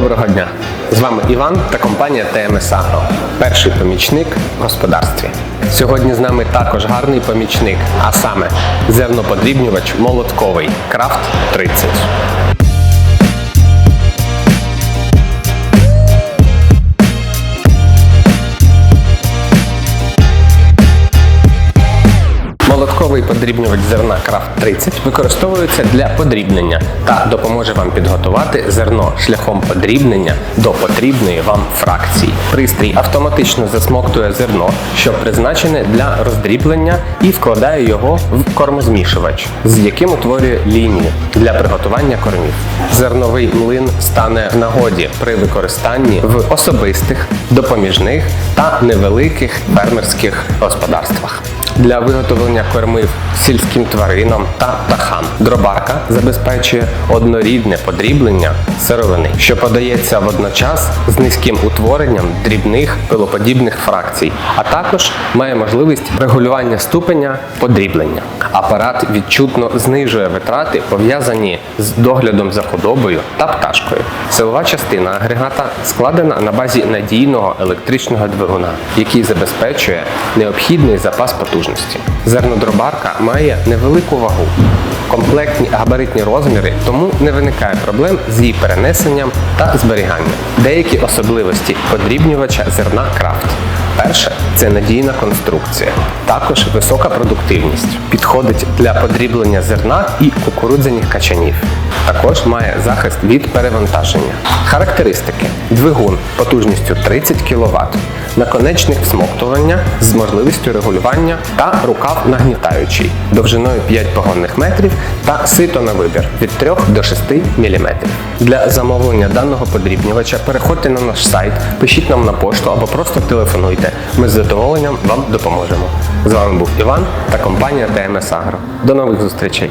Доброго дня! З вами Іван та компанія ТМС Агро, перший помічник в господарстві. Сьогодні з нами також гарний помічник, а саме зерноподрібнювач молотковий Крафт 30. Молотковий подрібнювач зерна Крафт 30 використовується для подрібнення та допоможе вам підготувати зерно шляхом подрібнення до потрібної вам фракції. Пристрій автоматично засмоктує зерно, що призначене для роздріблення, і вкладає його в кормозмішувач, з яким утворює лінію для приготування кормів. Зерновий млин стане в нагоді при використанні в особистих, допоміжних та невеликих фермерських господарствах для виготовлення кормів сільським тваринам та птахам. Дробарка забезпечує однорідне подріблення сировини, що подається водночас з низьким утворенням дрібних пилоподібних фракцій, а також має можливість регулювання ступеня подріблення. Апарат відчутно знижує витрати, пов'язані з доглядом за худобою та пташкою. Силова частина агрегата складена на базі надійного електричного двигуна, який забезпечує необхідний запас потужності. Зернодробарка має невелику вагу, комплектні габаритні розміри, тому не виникає проблем з її перенесенням та зберіганням. Деякі особливості подрібнювача зерна крафт. Перше це надійна конструкція, також висока продуктивність. Підходить для подріблення зерна і кукурудзяних качанів. Також має захист від перевантаження. Характеристики: двигун потужністю 30 кВт, наконечник всмоктування з можливістю регулювання та рукав нагнітаючий довжиною 5 погонних метрів та сито на вибір від 3 до 6 мм. Для замовлення даного подрібнювача переходьте на наш сайт, пишіть нам на пошту або просто телефонуйте. Ми з задоволенням вам допоможемо. З вами був Іван та компанія ТМС Агро. До нових зустрічей!